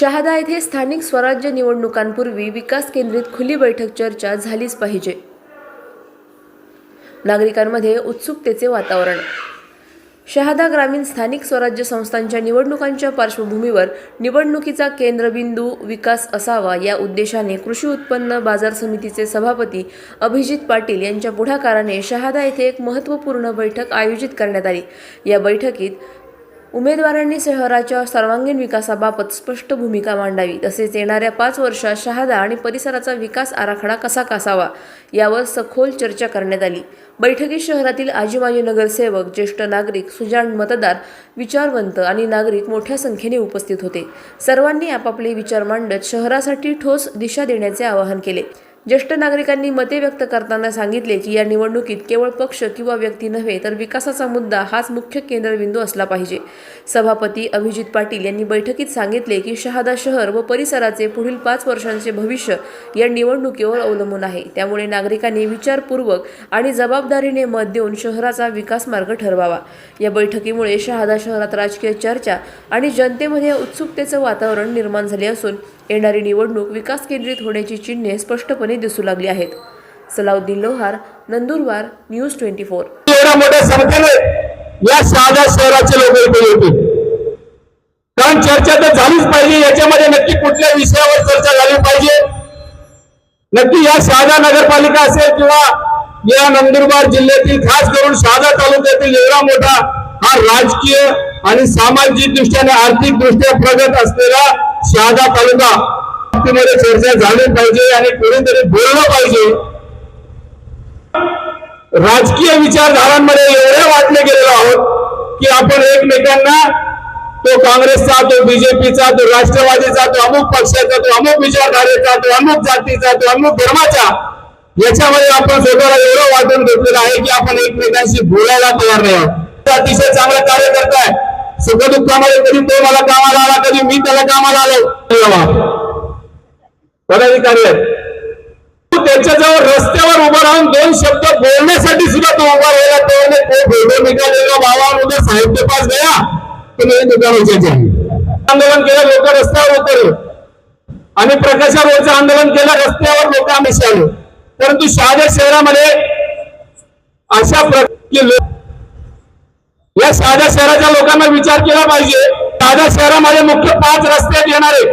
शहादा येथे स्थानिक स्वराज्य निवडणुकांपूर्वी विकास केंद्रित खुली बैठक चर्चा झालीच पाहिजे. नागरिकांमध्ये उत्सुकतेचे वातावरण. शहादा ग्रामीण स्थानिक स्वराज्य संस्थांच्या निवडणुकांच्या पार्श्वभूमीवर निवडणुकीचा केंद्रबिंदू विकास असावा या उद्देशाने कृषी उत्पन्न बाजार समितीचे सभापती अभिजित पाटील यांच्या पुढाकाराने शहादा येथे एक महत्त्वपूर्ण बैठक आयोजित करण्यात आली. या बैठकीत उमेदवारांनी शहराच्या सर्वांगीण विकासाबाबत स्पष्ट भूमिका मांडावी. तसेच येणाऱ्या पाच वर्षात शहादा आणि परिसराचा विकास आराखडा कसा कसावा यावर सखोल चर्चा करण्यात आली. बैठकीत शहरातील आजीमाजी नगरसेवक ज्येष्ठ नागरिक सुजाण मतदार विचारवंत आणि नागरिक मोठ्या संख्येने उपस्थित होते. सर्वांनी आपापले विचार मांडत शहरासाठी ठोस दिशा देण्याचे आवाहन केले. ज्येष्ठ नागरिकांनी मते व्यक्त करताना सांगितले की या निवडणुकीत केवळ पक्ष किंवा व्यक्ती नव्हे तर विकासाचा मुद्दा हाच मुख्य केंद्रबिंदू असला पाहिजे. सभापती अभिजित पाटील यांनी बैठकीत सांगितले की शहादा शहर व परिसराचे पुढील पाच वर्षांचे भविष्य या निवडणुकीवर अवलंबून आहे. त्यामुळे नागरिकांनी विचारपूर्वक आणि जबाबदारीने मत देऊन शहराचा विकास मार्ग ठरवावा. या बैठकीमुळे शहादा शहरात राजकीय चर्चा आणि जनतेमध्ये उत्सुकतेचं वातावरण निर्माण झाले असून येणारी निवडणूक विकास केंद्रित होण्याची चिन्हे स्पष्टपणे दिसू लागली आहेत. Salauddin Lohar Nandurbar news twenty four. एवढ्या मोठ्या संख्येने या साध्या शहराचे लोक इथे कारण चर्चा तर झालीच पाहिजे याच्यामध्ये नक्की कुठल्या विषयावर चर्चा झाली पाहिजे? नक्की या शहादा नगरपालिका असेल किंवा या नंदुरबार जिल्ह्यातील खास करून शहादा तालुक्यातील एवढा मोठा हा राजकीय आणि सामाजिक दृष्ट्याने आर्थिक दृष्ट्या प्रगत असलेला शहादा तालुका. मध्ये चर्चा झाली पाहिजे आणि कोणीतरी बोललं पाहिजे. राजकीय विचारधारांमध्ये एवढे वाटले गेलेलो आहोत की आपण एकमेकांना तो काँग्रेसचा तो बीजेपीचा तो राष्ट्रवादीचा तो अमुक पक्षाचा तो अमुक विचारधारेचा तो अमुक जातीचा तो अमुक धर्माचा याच्यामध्ये आपण स्वतःला एवढं वाटून घेतलेलं आहे की आपण एकमेकांशी बोलायला तयार नाही आहोत. अतिशय चांगलं कार्य करताय सुखदुःखामध्ये कधी तो मला कामाला आला कधी मी त्याला कामाला आलो? पदाधिकारी आहेत. तू त्याच्याजवळ रस्त्यावर उभं राहून दोन शब्द बोलण्यासाठी सुद्धा तो उभा राहिला. तो भेटो निघालेला बाबा उद्या के पास गया. तो दुकान उचायचे आंदोलन केलं लोक रस्त्यावर उतरले. आणि प्रकाशावरचं आंदोलन केलं रस्त्यावर लोक आम्ही परंतु शहादा शहरामध्ये अशा प्रकारे लोक या साध्या शहराच्या लोकांना विचार केला पाहिजे. साध्या शहरामध्ये मुख्य पाच रस्ते येणारे.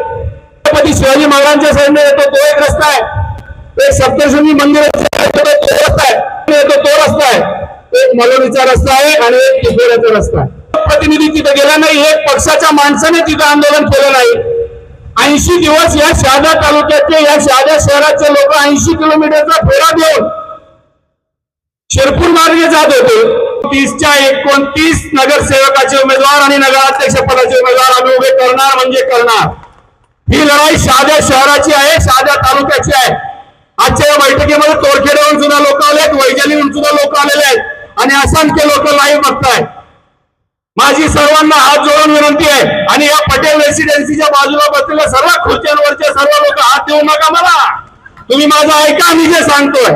छत्रपती शिवाजी महाराजांच्या साईडने येतो तो एक रस्ता आहे. एक सप्तशृंगी मंदिर येतो तो रस्ता आहे. येतो तो रस्ता आहे. एक मलोनीचा रस्ता आहे आणि एक टिपोऱ्याचा रस्ता आहे. प्रतिनिधी तिथे गेला नाही एक पक्षाच्या माणसाने तिथं आंदोलन केलं नाही ऐंशी दिवस या शहादा तालुक्याचे या शहादा शहराचे लोक ऐंशी किलोमीटरचा फेरा देऊन शिरपूर मार्गे जात होते. तीसच्या एकोणतीस नगरसेवकाचे उमेदवार आणि नगराध्यक्ष पदाचे उमेदवार आम्ही उभे करणार म्हणजे करणार. ही लढाई साध्या शहराची आहे साध्या तालुक्याची आहे. आजच्या या बैठकीमध्ये तोरखेड्याहून सुद्धा लोक आलेत आहेत सुद्धा लोक आलेले आहेत आणि असंख्य लोक लाईव्ह बघताय माझी सर्वांना हात जोडून विनंती आहे आणि या पटेल रेसिडेन्सीच्या बाजूला बसलेल्या सर्व खुर्च्यांवरचे सर्व लोक हात देऊ नका मला. तुम्ही माझं ऐका मी जे सांगतोय.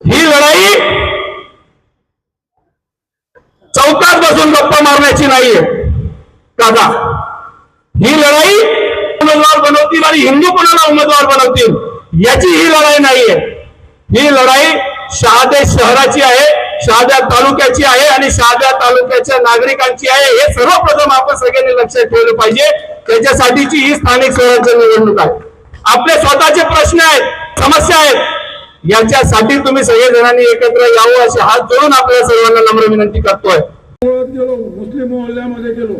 ही लढाई चौकात बसून गप्पा मारण्याची नाहीये. काका ही लढाई उमेदवार बनवतील आणि हिंदू कोणाला उमेदवार बनवतील याची ही लढाई नाहीये. ही लढाई शहादे शहराची आहे शहाद्या तालुक्याची आहे आणि शहाद्या तालुक्याच्या नागरिकांची आहे. हे सर्वप्रथम आपण सगळ्यांनी लक्षात ठेवलं पाहिजे. त्याच्यासाठीची ही स्थानिक स्वराज्य निवडणूक आहे. आपले स्वतःचे प्रश्न आहेत समस्या आहेत. याच्यासाठी तुम्ही सगळेजणांनी एकत्र यावं असे हात जोडून आपल्या सर्वांना नम्र विनंती करतोय. गेलो मुस्लिम मोहल्ल्यामध्ये गेलो.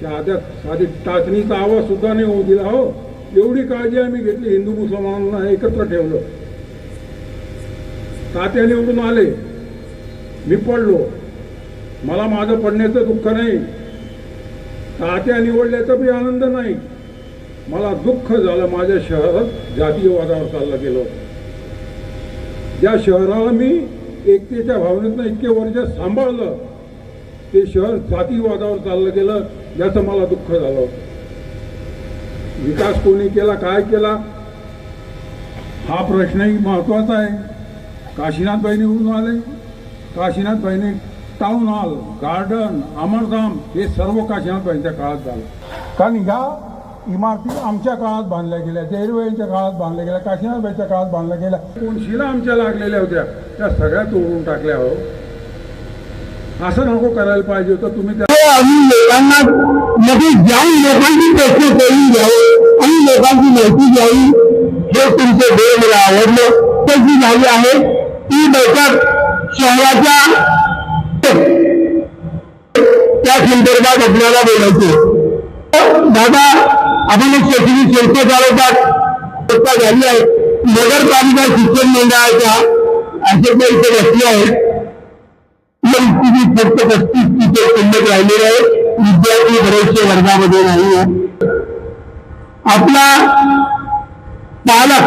साध्या साधी टाचणीचा आवाज सुद्धा नाही होऊ दिला हो. एवढी काळजी आम्ही घेतली हिंदू मुसलमानांना एकत्र ठेवलं. तात्या निवडून आले. मी पडलो. मला माझं पडण्याचं दुःख नाही. तात्या निवडल्याचा बी आनंद नाही. मला दुःख झालं माझ्या शहरात जातीयवादावर चाललं गेलं. ज्या शहराला मी एकतेच्या भावनेतनं इतके वर्ष सांभाळलं ते शहर जातीवादावर चाललं गेलं याचं मला दुःख झालं होतं. विकास कोणी केला काय केला हा प्रश्नही महत्त्वाचा आहे. काशीनाथबाई निवडून आले. काशीनाथबाईने टाऊन हॉल गार्डन अमरधाम हे सर्व काशीनाथबाईंच्या काळात झालं. कारण ह्या इमारती आमच्या काळात बांधल्या गेल्या जैरबाईंच्या काळात बांधल्या गेल्या काशीनाथबाईच्या काळात बांधल्या गेल्या. कोणशीला आमच्या लागलेल्या होत्या त्या सगळ्या तोडून टाकल्या हो. असं नको करायला पाहिजे होतं तुम्ही आम्ही लोकांना मध्ये जाऊन लोकांची प्रश्न करून घ्यावं आणि लोकांची माहिती घ्यावी. हे तुमचं वेळ मला आवडलं. तर जी झाली आहे? ती बैठक शहराच्या त्या संदर्भात आपल्याला बोलायचे दादा आपण एक शैक्षणिक संस्था चालवतात. झाली आहे. नगरपालिका शिक्षण मंडळाच्या असे काही इथे बसले आहेत. स्थितीत फक्त पस्तीस तिथे शिल्लक राहिलेले आहे विद्यार्थी बरेचसे वर्गामध्ये नाही आहे आपला पालक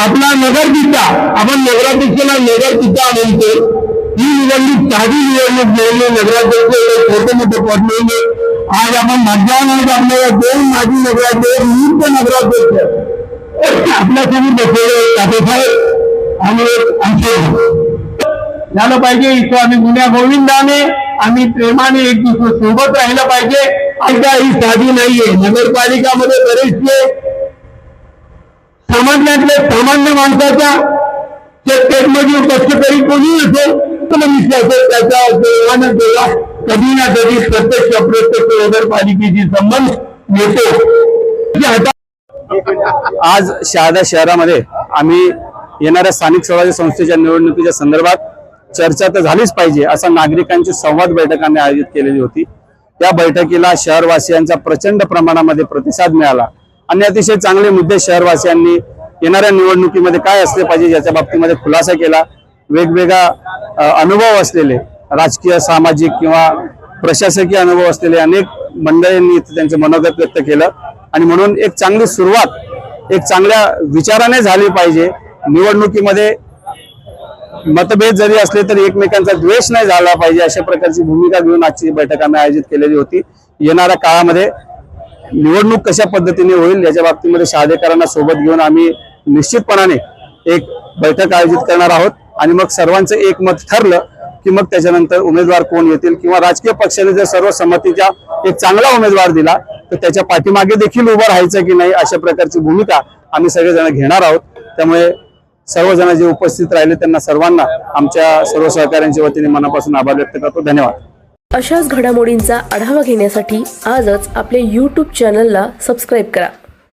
आपला नगरपिता आपण नगराध्यक्षाला नगरपिता म्हणतो ही। निवडणूक साधी निवडणूक मिळवली नगराध्यक्ष छोटे मोठे पद मिळवले आज आपण मतदानात आपल्याला दोन माजी नगराध्यक्ष नियुक्त नगराध्यक्ष आपल्यासमोर बसलेले तातेसाहेब आणि एक अंशेर झालं पाहिजे. इथं आम्ही गुन्ह्या गोविंदाने आम्ही प्रेमाने एक दुसरं सोबत राहिलं पाहिजे. आता ही साधी नाहीये. नगरपालिकामध्ये बरेचसे समाजातले सामान्य माणसाच्या शेतकरी कष्टकरी कोणी असेल तर विश्वास त्याचा देवानं देवा कधी ना कधी प्रत्यक्ष अप्रत्यक्ष नगरपालिकेशी संबंध येतो आज शहादा शहरामध्ये आम्ही येणाऱ्या स्थानिक स्वराज्य संस्थेच्या निवडणुकीच्या संदर्भात चर्चा तर झालीच पाहिजे असा नागरिकांची संवाद बैठकांनी आयोजित केलेली होती. त्या बैठकीला शहरवासियांचा प्रचंड प्रमाणामध्ये प्रतिसाद मिळाला. आणि अतिशय चांगले मुद्दे शहरवासियांनी येणाऱ्या निवडणुकीमध्ये काय असले पाहिजे याच्या बाबतीमध्ये खुलासा केला. वेगवेगळा अनुभव असलेले राजकीय सामाजिक किंवा प्रशासकीय अनुभव असलेले अनेक मंडळींनी त्यांचं मनोगत व्यक्त केलं. आणि म्हणून एक चांगली सुरुवात एक चांगल्या विचाराने झाली पाहिजे. निवडणुकीमध्ये मतभेद जरी असले तरी एकमेकांचा द्वेष नाही झाला पाहिजे अशा प्रकारची भूमिका घेऊन आजची बैठक आम्ही आयोजित केलेली होती. येणाऱ्या काळामध्ये निवडणूक कशा पद्धतीने होईल याच्या बाबतीमध्ये शहादेकरांना सोबत घेऊन आम्ही निश्चितपणाने एक बैठक आयोजित करणार आहोत. आणि मग सर्वांचं एकमत ठरलं की मग त्याच्यानंतर उमेदवार कोण येतील किंवा राजकीय पक्षाने जर सर्व संमतीचा एक चांगला उमेदवार दिला तर त्याच्या पाठीमागे देखील उभं राहायचं की नाही अशा प्रकारची भूमिका आम्ही सगळेजण घेणार आहोत. त्यामुळे सर्वजण जे उपस्थित राहिले त्यांना सर्वांना आमच्या सर्व सहकाऱ्यांच्या वतीने मनापासून आभार व्यक्त करतो. धन्यवाद. अशाच घडामोडींचा आढावा घेण्यासाठी आजच आपल्या यूट्यूब चॅनलला सबस्क्राईब करा.